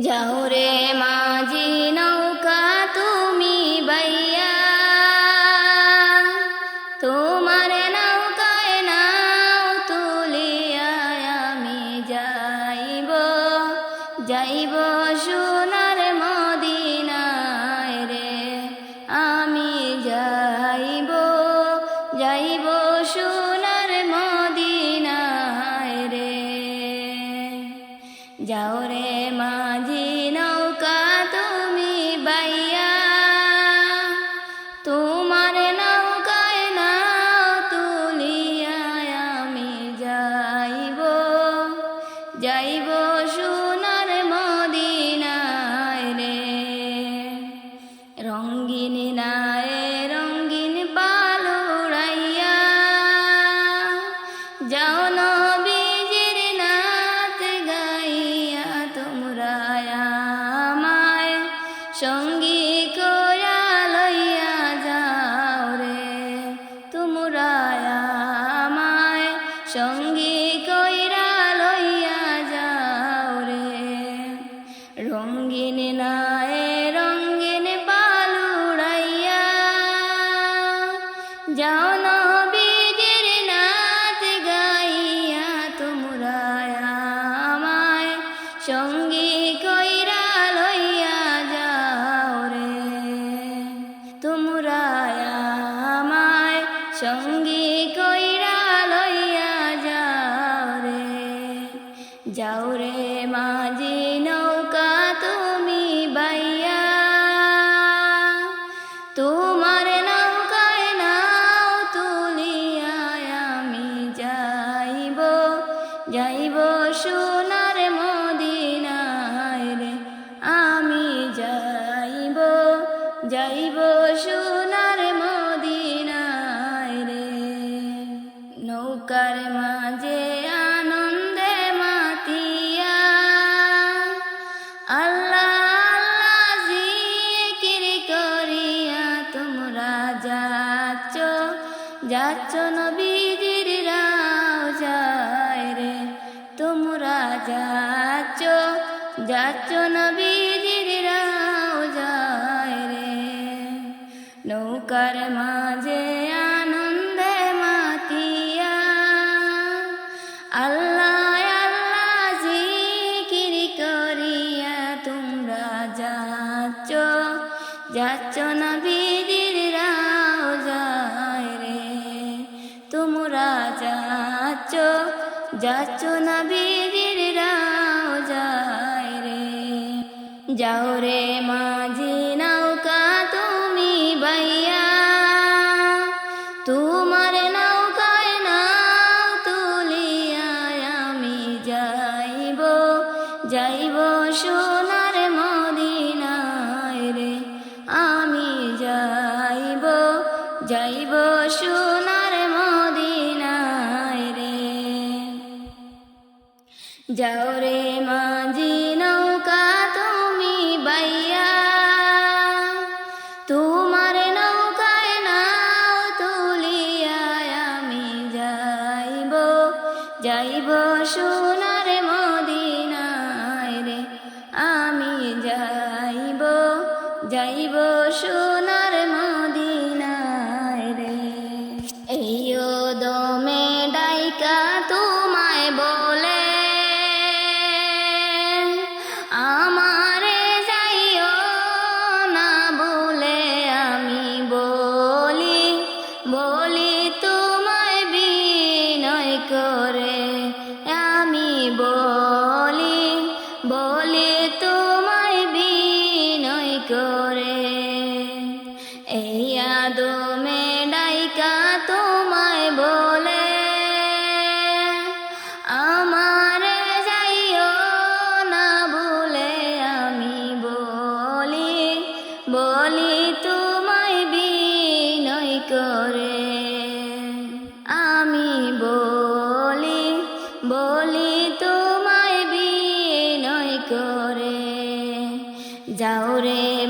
যাও রে মাঝি নৌকা সঙ্গী সঙ্গী কইরা লইয়া যাও রে। যাও রে মাঝি নৌকা তুমি বাইয়া। তোমার নৌকায় নাও তুলিয়া আমি যাইব যাইব সু নৌকার মাঝে আনন্দে মাতিয়া। আল্লাহ আল্লাহ জিকিরি করিয়া তোমরা যাচ্ছ। যাচ্ছ না বিদির রাও যায় রে। তোমরা যাচ্ছ। যাচ্ছ না বিদির রাও যায় রে। যাও রে মা যাইব সু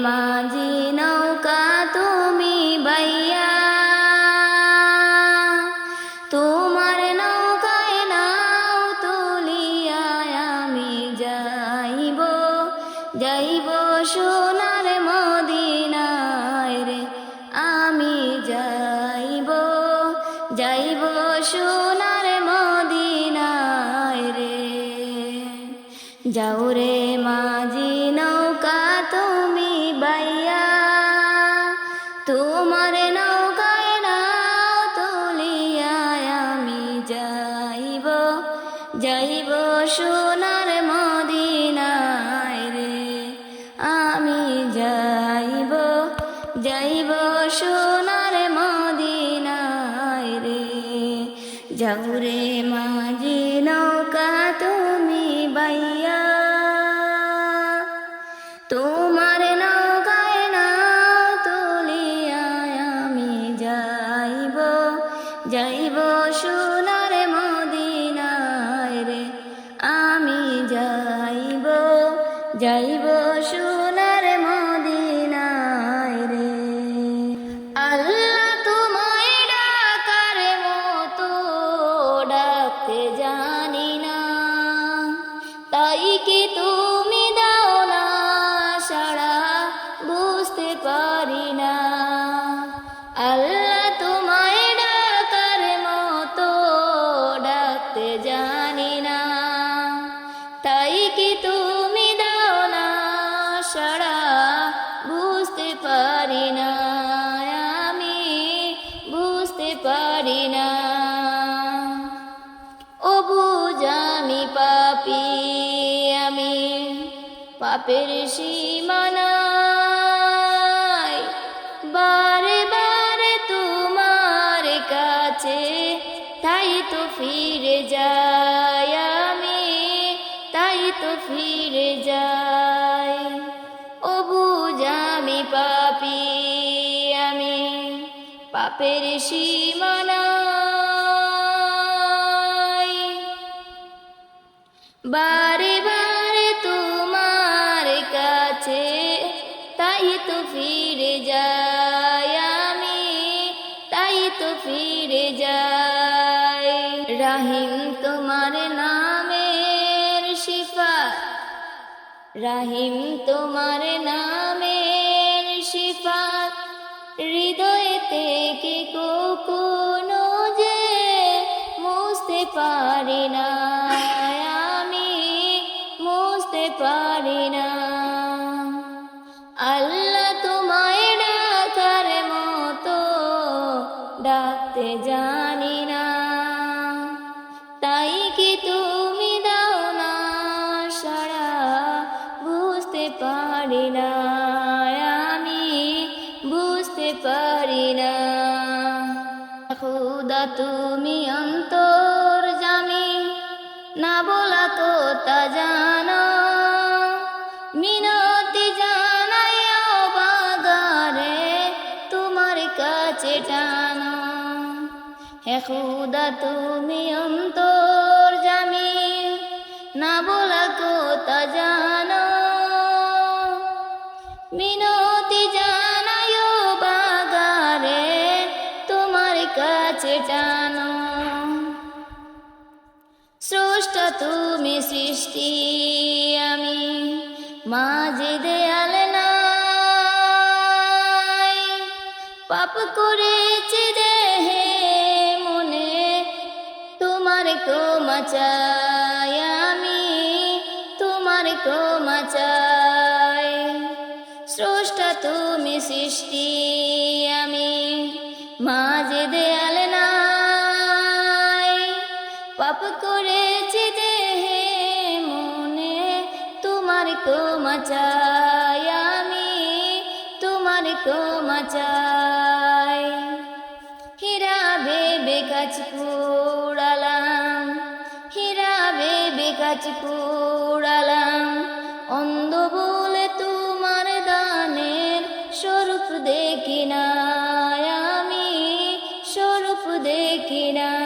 মাঝি নৌকা তুমি বাইয়া, তোমার নৌকায় নাও তুলিয়ায় আমি যাইব যাইব সোনার মদিনায় রে, আমি যাইব যাইব সোনার যাইব সোনার পাপের সীমানায়। বারে বারে তোমার কাছে তাই তো ফিরে যাই আমি, তাই তো ফিরে যাই। ও বুঝামি পাপি আমি, পাপের সীমানায়। বারে ফিরে যাই। রাহিম তোমার নামের শিফা। রাহিম তোমার নামের শিফাত হৃদয় থেকে কখনো যে মুছতে পারি না আমি মুছতে পারি না পারি না আমি বুঝতে পারি না। খুদা, তুমি অন্তর জামি না বলা তো তা জানো। মিনতি জানাইও বাগারে তোমার কাছে টানো। হে খুদা, তুমি অন্তর কাছে টানো। স্রষ্টা তুমি সৃষ্টি, আমি মাঝে দেয়াল নাই। পাপ করেছি দেহে মনে, তোমার ক্ষমা চাই, আমি তোমার ক্ষমা চাই। স্রষ্টা তুমি সৃষ্টি ক্ষমা আমি তোমার ক্ষমা চাই। হীরা ভেবে গাছ কুড়ালাম হীরা ভেবে গাছ কুড়ালাম অন্ধ বলে তোমার দানের স্বরূপ দেখি না আমি স্বরূপ দেখি না